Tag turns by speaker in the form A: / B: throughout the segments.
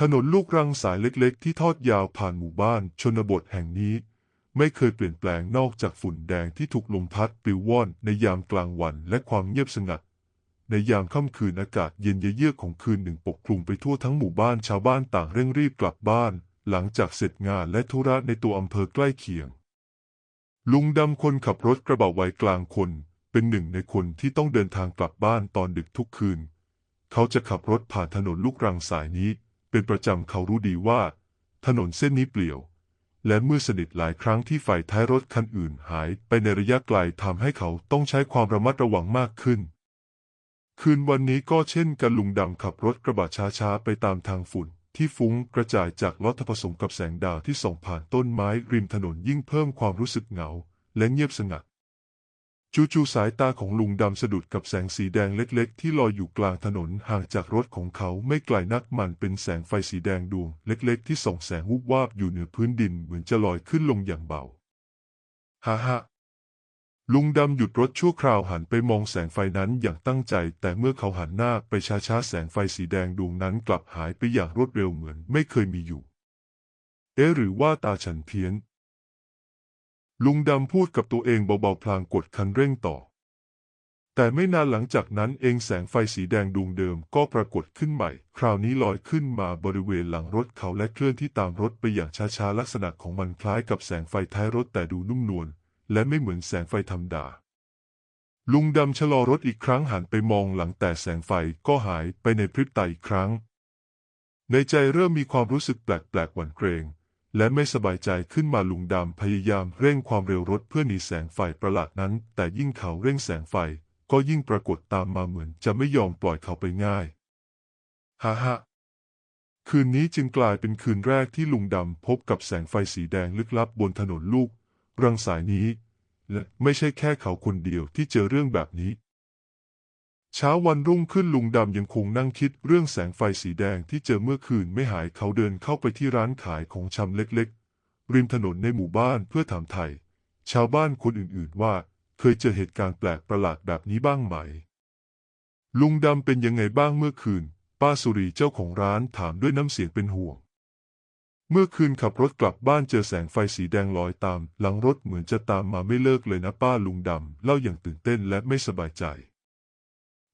A: ถนนลูกรังสายเล็กๆ ที่ทอดยาวผ่านหมู่บ้านชนบทแห่งนี้ ไม่เคยเปลี่ยนแปลงนอกจากฝุ่นแดงที่ถูกลมพัดปลิวว่อนในยามกลางวันและความเงียบสงัด ในยามค่ำคืนอากาศเย็นเยือกของคืนหนึ่งปกคลุมไปทั่วทั้งหมู่บ้านชาวบ้านต่างเร่งรีบกลับบ้าน หลังจากเสร็จงานและธุระในตัวอำเภอใกล้เคียง ลุงดำคนขับรถกระบะวัยกลางคน เป็นหนึ่งในคนที่ต้องเดินทางกลับบ้านตอนดึกทุกคืน เขาจะขับรถผ่านถนนลูกรังสายนี้ เป็นประจำเขารู้ดีว่า ถนนเส้นนี้เปลี่ยว และมืดสนิทหลายครั้งที่ไฟท้ายรถคันอื่นหายไปในระยะไกลทำให้เขาต้องใช้ความระมัดระวังมากขึ้น คืนวันนี้ก็เช่นกันลุงดำขับรถกระบะช้าๆไปตามทางฝุ่นที่ฟุ้งกระจายจากรถผสมกับแสงดาวที่ส่องผ่านต้นไม้ริมถนนยิ่งเพิ่มความรู้สึกเหงา และเงียบสงัด จู่ๆสายตาของลุงดำสะดุดกับแสงสีแดงเล็กๆ ที่ลอยอยู่กลางถนนห่างจากรถของเขาไม่ไกลนักมันเป็นแสงไฟสีแดงดวงเล็กๆ ที่ส่องแสงวุบวาบอยู่เหนือพื้นดินเหมือนจะลอยขึ้นลงอย่างเบาฮ่าฮ่าลุงดำหยุดรถชั่วคราวหันไปมองแสงไฟนั้นอย่างตั้งใจ แต่เมื่อเขาหันหน้าไปช้าๆแสงไฟสีแดงดวงนั้นกลับหายไปอย่างรวดเร็วเหมือนไม่เคยมีอยู่ เอ๊หรือว่าตาฉันเพี้ยน ลุงดำพูดกับตัวเองเบาๆพลางกดคันเร่งต่อ แต่ไม่นานหลังจากนั้นเองแสงไฟสีแดงดวงเดิมก็ปรากฏขึ้นใหม่ คราวนี้ลอยขึ้นมาบริเวณหลังรถเขาและเคลื่อนที่ตามรถไปอย่างช้าๆลักษณะของมันคล้ายกับแสงไฟท้ายรถแต่ดูนุ่มนวลและไม่เหมือนแสงไฟธรรมดา ลุงดำชะลอรถอีกครั้งหันไปมองหลังแต่แสงไฟก็หายไปในพริบตาอีกครั้ง ในใจเริ่มมีความรู้สึกแปลกๆหวั่นเกรง และไม่สบายใจขึ้นมาลุงดำพยายามเร่งความเร็วรถเพื่อหนีแสงไฟประหลาดนั้น แต่ยิ่งเขาเร่งแสงไฟ ก็ยิ่งปรากฏตามมาเหมือนจะไม่ยอมปล่อยเขาไปง่ายฮ่าฮ่าคืนนี้จึงกลายเป็นคืนแรกที่ลุงดำพบกับแสงไฟสีแดงลึกลับบนถนนลูก รังสายนี้ และไม่ใช่แค่เขาคนเดียวที่เจอเรื่องแบบนี้ เช้าวันรุ่งขึ้นลุงดำยังคงนั่งคิดเรื่องแสงไฟสีแดงที่เจอเมื่อคืนไม่หายเขาเดินเข้าไปที่ร้านขายของชำเล็กๆ ริมถนนในหมู่บ้านเพื่อถามไถ่ชาวบ้านคนอื่นๆว่าเคยเจอเหตุการณ์แปลกประหลาดแบบนี้บ้างไหม ลุงดำเป็นยังไงบ้างเมื่อคืน ป้าสุรีเจ้าของร้านถามด้วยน้ำเสียงเป็นห่วง เมื่อคืนขับรถกลับบ้านเจอแสงไฟสีแดงลอยตาม หลังรถเหมือนจะตามมาไม่เลิกเลยนะป้าลุงดำเล่าอย่างตื่นเต้นและไม่สบายใจ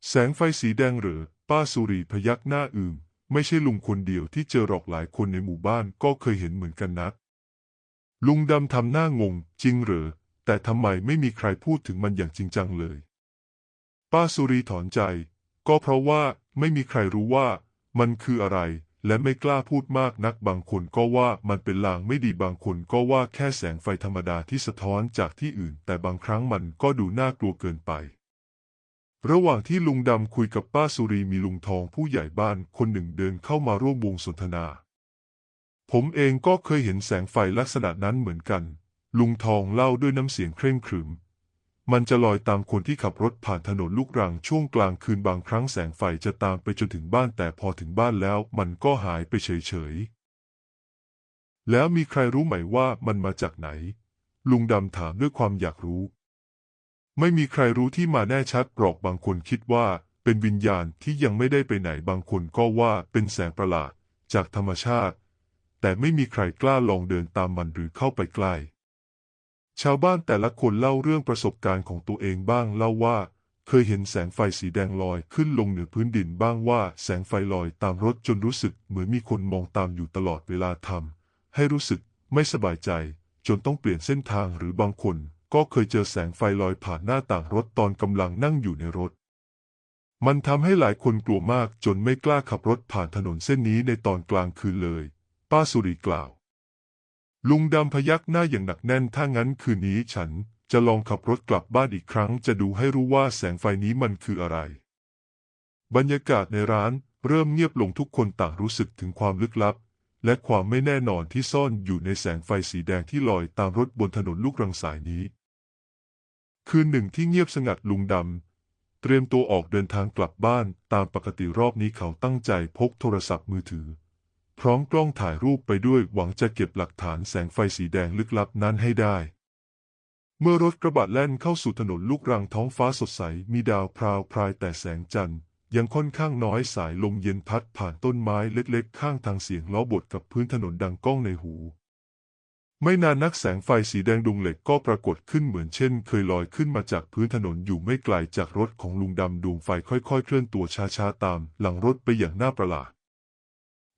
A: แสงไฟสีแดงเหรอป้าสุรีพยักหน้าอืมไม่ใช่ลุงคนเดียวที่เจอหรอกหลายคนในหมู่บ้านก็เคยเห็นเหมือนกันนะลุงดำทำหน้างง จริงเหรอ แต่ทำไมไม่มีใครพูดถึงมันอย่างจริงจังเลย ป้าสุรีถอนใจ ก็เพราะว่าไม่มีใครรู้ว่า มันคืออะไร และไม่กล้าพูดมากนักบางคนก็ว่ามันเป็นลางไม่ดีบางคนก็ว่าแค่แสงไฟธรรมดาที่สะท้อนจากที่อื่น แต่บางครั้งมันก็ดูน่ากลัวเกินไป ระหว่างที่ลุงดำคุยกับป้าสุรีมีลุงทองผู้ใหญ่บ้านคนหนึ่งเดินเข้ามาร่วมวงสนทนา ผมเองก็เคยเห็นแสงไฟลักษณะนั้นเหมือนกัน ลุงทองเล่าด้วยน้ำเสียงเคร่งขรึม มันจะลอยตามคนที่ขับรถผ่านถนนลูกรังช่วงกลางคืนบางครั้งแสงไฟจะตามไปจนถึงบ้านแต่พอถึงบ้านแล้วมันก็หายไปเฉยๆ แล้วมีใครรู้ไหมว่ามันมาจากไหน ลุงดำถามด้วยความอยากรู้ ไม่มีใครรู้ที่มาแน่ชัดหรอกบางคนคิดว่า เป็นวิญญาณที่ยังไม่ได้ไปไหนบางคนก็ว่าเป็นแสงประหลาดจากธรรมชาติ แต่ไม่มีใครกล้าลองเดินตามมันหรือเข้าไปใกล้ชาวบ้านแต่ละคนเล่าเรื่องประสบการณ์ของตัวเองบ้างเล่าว่า เคยเห็นแสงไฟสีแดงลอยขึ้นลงเหนือพื้นดินบ้างว่าแสงไฟลอยตามรถจนรู้สึกเหมือนมีคนมองตามอยู่ตลอดเวลาทำให้รู้สึกไม่สบายใจ จนต้องเปลี่ยนเส้นทางหรือบางคน ก็เคยเจอแสงไฟลอยผ่านหน้าต่างรถตอนกำลังนั่งอยู่ในรถ มันทำให้หลายคนกลัวมากจนไม่กล้าขับรถผ่านถนนเส้นนี้ในตอนกลางคืนเลย ป้าสุรีกล่าว ลุงดำพยักหน้าอย่างหนักแน่นถ้างั้นคืนนี้ฉันจะลองขับรถกลับบ้านอีกครั้ง จะดูให้รู้ว่าแสงไฟนี้มันคืออะไร บรรยากาศในร้านเริ่มเงียบลงทุกคนต่างรู้สึกถึงความลึกลับ และความไม่แน่นอนที่ซ่อนอยู่ในแสงไฟสีแดงที่ลอยตามรถบนถนนลูกรังสายนี้ คืนหนึ่งที่เงียบสงัดลุงดำ เตรียมตัวออกเดินทางกลับบ้านตามปกติรอบนี้เขาตั้งใจพกโทรศัพท์มือถือ พร้อมกล้องถ่ายรูปไปด้วยหวังจะเก็บหลักฐานแสงไฟสีแดงลึกลับนั้นให้ได้ เมื่อรถกระบะแล่นเข้าสู่ถนนลูกรังท้องฟ้าสดใสมีดาวพราวพรายแต่แสงจันทร์ยังค่อนข้างน้อยสายลมเย็นพัดผ่านต้นไม้เล็กๆ ข้างทางเสียงล้อบดกับพื้นถนนดังก้องในหู ไม่นานนักแสงไฟสีแดงดวงเหล็กก็ปรากฏขึ้นเหมือนเช่น เคยลอยขึ้นมาจากพื้นถนนอยู่ไม่ไกลจากรถของลุงดำดวงไฟค่อยๆ เคลื่อนตัวช้าๆตามหลังรถไปอย่างน่าประหลาด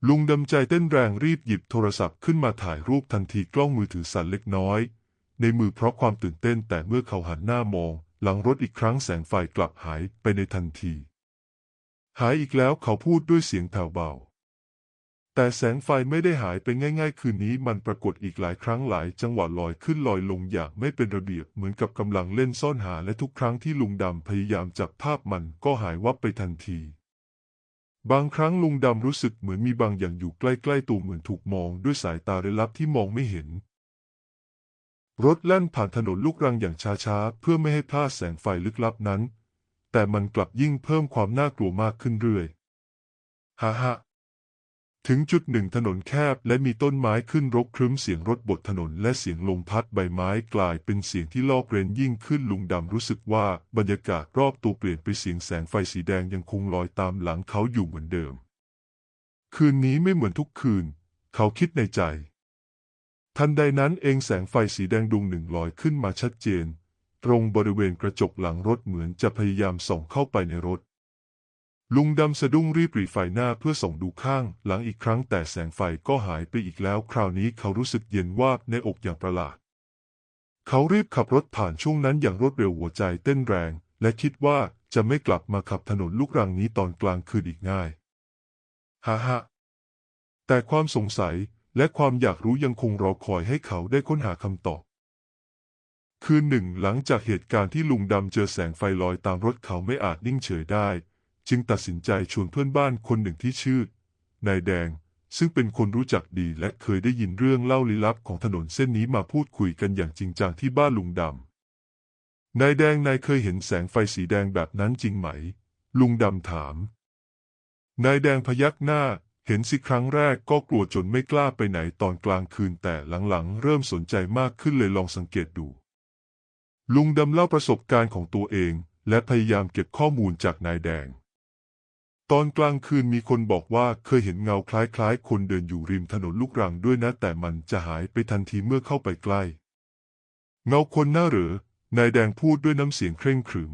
A: ลุงดำใจเต้นแรงรีบหยิบโทรศัพท์ขึ้นมาถ่ายรูปทันทีกล้องมือถือสั่นเล็กน้อย ในมือเพราะความตื่นเต้นแต่เมื่อเขาหันหน้ามอง หลังรถอีกครั้งแสงไฟกลับหายไปในทันที หายอีกแล้วเขาพูดด้วยเสียงแผ่วเบา แต่แสงไฟไม่ได้หายไปง่าย ๆ คืนนี้มันปรากฏอีกหลายครั้งหลายจังหวะลอยขึ้นลอยลงอย่างไม่เป็นระเบียบเหมือนกับกำลังเล่นซ่อนหาและทุกครั้งที่ลุงดำพยายามจับภาพมันก็หายวับไปทันที บางครั้งลุงดำรู้สึกเหมือนมีบางอย่างอยู่ใกล้ๆตัวเหมือนถูกมองด้วยสายตาเร้นลับที่มองไม่เห็น รถแล่นผ่านถนนลูกรังอย่างช้าๆ เพื่อไม่ให้พลาดแสงไฟลึกลับนั้น แต่มันกลับยิ่งเพิ่มความน่ากลัวมากขึ้นเรื่อยฮ่าฮ่า ถึงจุดหนึ่งถนนแคบและมีต้นไม้ขึ้นรกครึ้มเสียงรถบดถนนและเสียงลมพัดใบไม้กลายเป็นเสียงที่ลอกเรนยิ่งขึ้นลุงดำรู้สึกว่าบรรยากาศรอบตัวเปลี่ยนไปเสียงแสงไฟสีแดงยังคงลอยตามหลังเขาอยู่เหมือนเดิม คืนนี้ไม่เหมือนทุกคืน เขาคิดในใจ ทันใดนั้นเองแสงไฟสีแดงดวงหนึ่งลอยขึ้นมาชัดเจน ตรงบริเวณกระจกหลังรถเหมือนจะพยายามส่องเข้าไปในรถ ลุงดำสะดุ้งรีบหลีไฟหน้าเพื่อส่องดูข้างหลังอีกครั้งแต่แสงไฟก็หายไปอีกแล้ว คราวนี้เขารู้สึกเย็นวาบในอกอย่างประหลาด เขารีบขับรถผ่านช่วงนั้นอย่างรวดเร็วหัวใจเต้นแรง และคิดว่าจะไม่กลับมาขับถนนลูกรังนี้ตอนกลางคืนอีกง่ายฮ่าฮ่าแต่ความสงสัยและความอยากรู้ยังคงรอคอยให้เขาได้ค้นหาคำตอบ คืนหนึ่งหลังจากเหตุการณ์ที่ลุงดำเจอแสงไฟลอยตามรถเขาไม่อาจนิ่งเฉยได้ จึงตัดสินใจชวนเพื่อนบ้านคนหนึ่งที่ชื่อนายแดง ซึ่งเป็นคนรู้จักดีและเคยได้ยินเรื่องเล่าลี้ลับของถนนเส้นนี้มาพูดคุยกันอย่างจริงจังที่บ้านลุงดำนายแดงนายเคยเห็นแสงไฟสีแดงแบบนั้นจริงไหม ลุงดำถาม นายแดงพยักหน้าเห็นสิครั้งแรกก็กลัวจนไม่กล้าไปไหนตอนกลางคืนแต่หลังๆ เริ่มสนใจมากขึ้นเลยลองสังเกตดู ลุงดำเล่าประสบการณ์ของตัวเอง และพยายามเก็บข้อมูลจากนายแดง ตอนกลางคืนมีคนบอกว่าเคยเห็นเงาคล้ายๆ คนเดินอยู่ริมถนนลูกรังด้วยนะ แต่มันจะหายไปทันทีเมื่อเข้าไปใกล้ เงาคนหน้าหรือนายแดงพูดด้วยน้ำเสียงเคร่งขรึม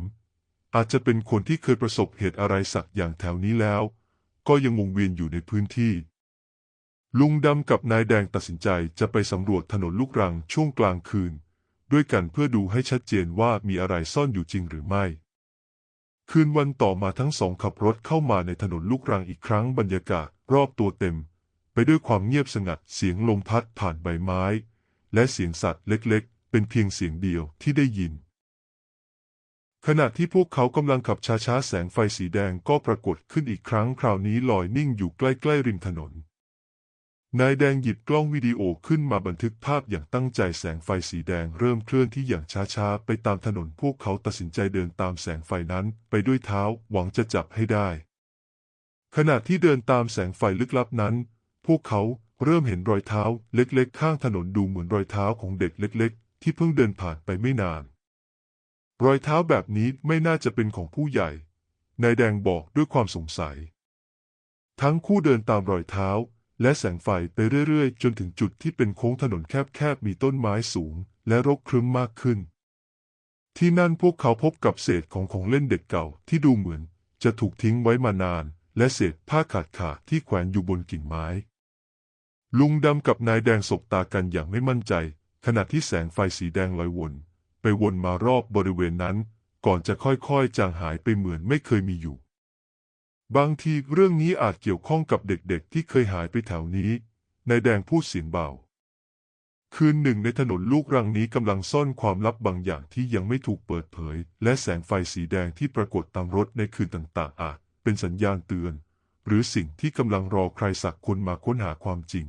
A: อาจจะเป็นคนที่เคยประสบเหตุอะไรสักอย่างแถวนี้แล้ว ก็ยังวงเวียนอยู่ในพื้นที่ ลุงดำกับนายแดงตัดสินใจจะไปสำรวจถนนลูกรังช่วงกลางคืน ด้วยกันเพื่อดูให้ชัดเจนว่ามีอะไรซ่อนอยู่จริงหรือไม่ คืนวันต่อมาทั้งสองขับรถเข้ามาในถนนลูกรังอีกครั้งบรรยากาศรอบตัวเต็ม ไปด้วยความเงียบสงัดเสียงลมพัดผ่านใบไม้ และเสียงสัตว์เล็กๆ เป็นเพียงเสียงเดียวที่ได้ยิน ขณะที่พวกเขากำลังขับช้าๆ แสงไฟสีแดงก็ปรากฏขึ้นอีกครั้งคราวนี้ลอยนิ่งอยู่ใกล้ๆริมถนน นายแดงหยิบกล้องวิดีโอขึ้นมาบันทึกภาพอย่างตั้งใจแสงไฟสีแดงเริ่มเคลื่อนที่อย่างช้าๆ ไปตามถนนพวกเขาตัดสินใจเดินตามแสงไฟนั้นไปด้วยเท้าหวังจะจับให้ได้ ขณะที่เดินตามแสงไฟลึกลับนั้น พวกเขาเริ่มเห็นรอยเท้าเล็กๆ ข้างถนนดูเหมือนรอยเท้าของเด็กเล็ก ๆ ที่เพิ่งเดินผ่านไปไม่นาน รอยเท้าแบบนี้ไม่น่าจะเป็นของผู้ใหญ่นายแดงบอกด้วยความสงสัย ทั้งคู่เดินตามรอยเท้า และแสงไฟไปเรื่อยๆ จนถึงจุดที่เป็นโค้งถนนแคบๆ มีต้นไม้สูง และรกครึ้มมากขึ้น ที่นั่นพวกเขาพบกับเศษของของเล่นเด็กเก่าที่ดูเหมือน จะถูกทิ้งไว้มานาน และเศษผ้าขาดขาดที่แขวนอยู่บนกิ่งไม้ ลุงดำกับนายแดงสบตากันอย่างไม่มั่นใจ ขณะที่แสงไฟสีแดงลอยวน ไปวนมารอบบริเวณนั้น ก่อนจะค่อยๆจางหายไปเหมือนไม่เคยมีอยู่ บางทีเรื่องนี้อาจเกี่ยวข้องกับเด็กๆ ที่เคยหายไปแถวนี้ นายแดงพูดเสียงเบา คืนหนึ่งในถนนลูกรังนี้กำลังซ่อนความลับบางอย่างที่ยังไม่ถูกเปิดเผย และแสงไฟสีแดงที่ปรากฏตามรถในคืนต่างๆ อาจเป็นสัญญาณเตือน หรือสิ่งที่กำลังรอใครสักคนมาค้นหาความจริง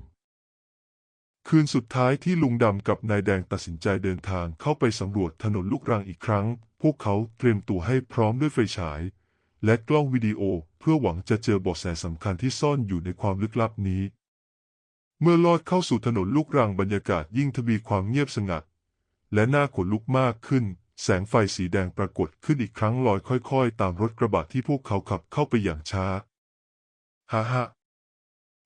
A: คืนสุดท้ายที่ลุงดำกับนายแดงตัดสินใจเดินทางเข้าไปสำรวจถนนลูกรังอีกครั้ง พวกเขาเตรียมตัวให้พร้อมด้วยไฟฉาย และกล้องวิดีโอเพื่อหวังจะเจอเบาะแสสำคัญที่ซ่อนอยู่ในความลึกลับนี้ เมื่อลอดเข้าสู่ถนนลูกรังบรรยากาศยิ่งทวีความเงียบสงัด และหน่าขนลุกมากขึ้น แสงไฟสีแดงปรากฏขึ้นอีกครั้งลอยค่อยๆ ตามรถกระบะที่พวกเขาขับเข้าไปอย่างช้าฮ่าฮ่า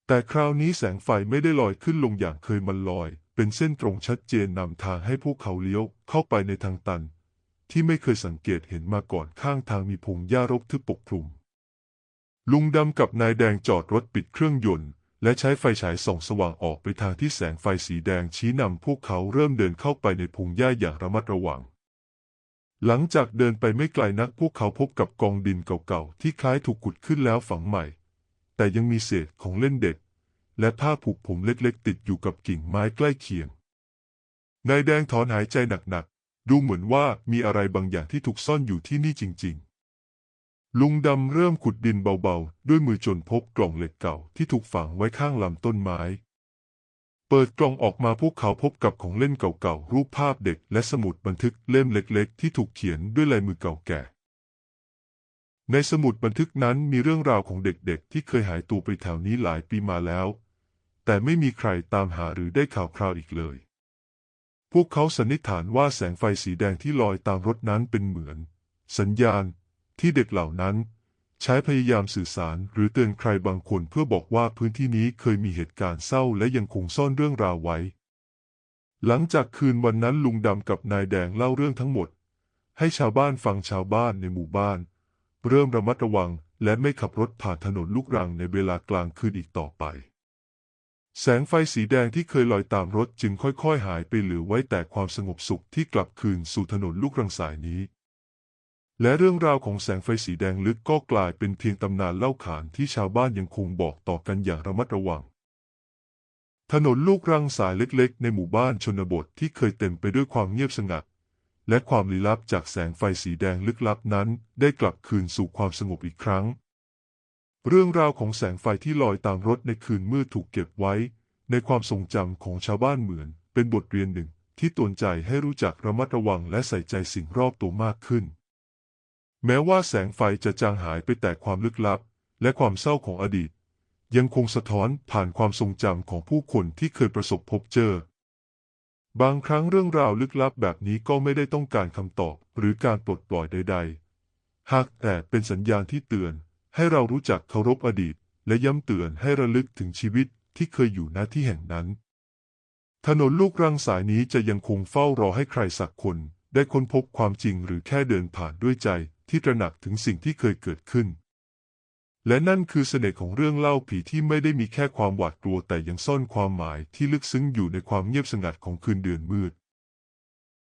A: แต่คราวนี้แสงไฟไม่ได้ลอยขึ้นลงอย่างเคยมันลอย เป็นเส้นตรงชัดเจนนำทางให้พวกเขาเลี้ยวเข้าไปในทางตัน ที่ไม่เคยสังเกตเห็นมาก่อนข้างทางมีพงหญ้ารกทึบปกคลุม ลุงดำกับนายแดงจอดรถปิดเครื่องยนต์ และใช้ไฟฉายส่องสว่างออกไปทางที่แสงไฟสีแดงชี้นำพวกเขาเริ่มเดินเข้าไปในพงหญ้าอย่างระมัดระวัง หลังจากเดินไปไม่ไกลนักพวกเขาพบกับกองดินเก่าๆที่คล้ายถูกขุดขึ้นแล้วฝังใหม่ แต่ยังมีเศษของเล่นเด็ก และผ้าผูกผมเล็กๆ ติดอยู่กับกิ่งไม้ใกล้เคียงนายแดงถอนหายใจหนักๆ ดูเหมือนว่ามีอะไรบางอย่างที่ถูกซ่อนอยู่ที่นี่จริง ๆ ลุงดำเริ่มขุดดินเบาๆ ด้วยมือจนพบกล่องเหล็กเก่าที่ถูกฝังไว้ข้างลำต้นไม้ เปิดกล่องออกมาพวกเขาพบกับของเล่นเก่าๆ รูปภาพเด็กและสมุดบันทึกเล่มเล็กๆ ที่ถูกเขียนด้วยลายมือเก่าแก่ ในสมุดบันทึกนั้นมีเรื่องราวของเด็กๆ ที่เคยหายตัวไปแถวนี้หลายปีมาแล้ว แต่ไม่มีใครตามหาหรือได้ข่าวคราวอีกเลย พวกเขาสันนิษฐานว่าแสงไฟสีแดงที่ลอยตามรถนั้นเป็นเหมือน สัญญาณที่เด็กเหล่านั้นใช้พยายามสื่อสารหรือเตือนใครบางคนเพื่อบอกว่าพื้นที่นี้เคยมีเหตุการณ์เศร้าและยังคงซ่อนเรื่องราวไว้ หลังจากคืนวันนั้นลุงดำกับนายแดงเล่าเรื่องทั้งหมด ให้ชาวบ้านฟังชาวบ้านในหมู่บ้าน เริ่มระมัดระวังและไม่ขับรถผ่านถนนลูกรังในเวลากลางคืนอีกต่อไป แสงไฟสีแดงที่เคยลอยตามรถจึงค่อยๆ หายไปเหลือไว้แต่ความสงบสุขที่กลับคืนสู่ถนนลูกรังสายนี้ และเรื่องราวของแสงไฟสีแดงลึกก็กลายเป็นเพียงตำนานเล่าขานที่ชาวบ้านยังคงบอกต่อกันอย่างระมัดระวัง ถนนลูกรังสายเล็กๆ ในหมู่บ้านชนบทที่เคยเต็มไปด้วยความเงียบสงัด และความลี้ลับจากแสงไฟสีแดงลึกลับนั้น ได้กลับคืนสู่ความสงบอีกครั้ง เรื่องราวของแสงไฟที่ลอยตามรถในคืนมืดถูกเก็บไว้ ในความทรงจำของชาวบ้านเหมือน เป็นบทเรียนหนึ่งที่ตวนใจให้รู้จักระมัดระวังและใส่ใจสิ่งรอบตัวมากขึ้น แม้ว่าแสงไฟจะจางหายไปแต่ความลึกลับ และความเศร้าของอดีต ยังคงสะท้อนผ่านความทรงจำของผู้คนที่เคยประสบพบเจอ บางครั้งเรื่องราวลึกลับแบบนี้ก็ไม่ได้ต้องการคำตอบหรือการปลดปล่อยใด ๆ หากแต่เป็นสัญญาณที่เตือน ให้เรารู้จักเคารพอดีต และย้ำเตือนให้ระลึกถึงชีวิตที่เคยอยู่ณที่แห่งนั้น ถนนลูกรังสายนี้จะยังคงเฝ้ารอให้ใครสักคน ได้ค้นพบความจริงหรือแค่เดินผ่านด้วยใจที่ตระหนักถึงสิ่งที่เคยเกิดขึ้น และนั่นคือเสน่ห์ของเรื่องเล่าผีที่ไม่ได้มีแค่ความหวาดกลัวแต่ยังซ่อนความหมายที่ลึกซึ้งอยู่ในความเงียบสงัดของคืนเดือนมืด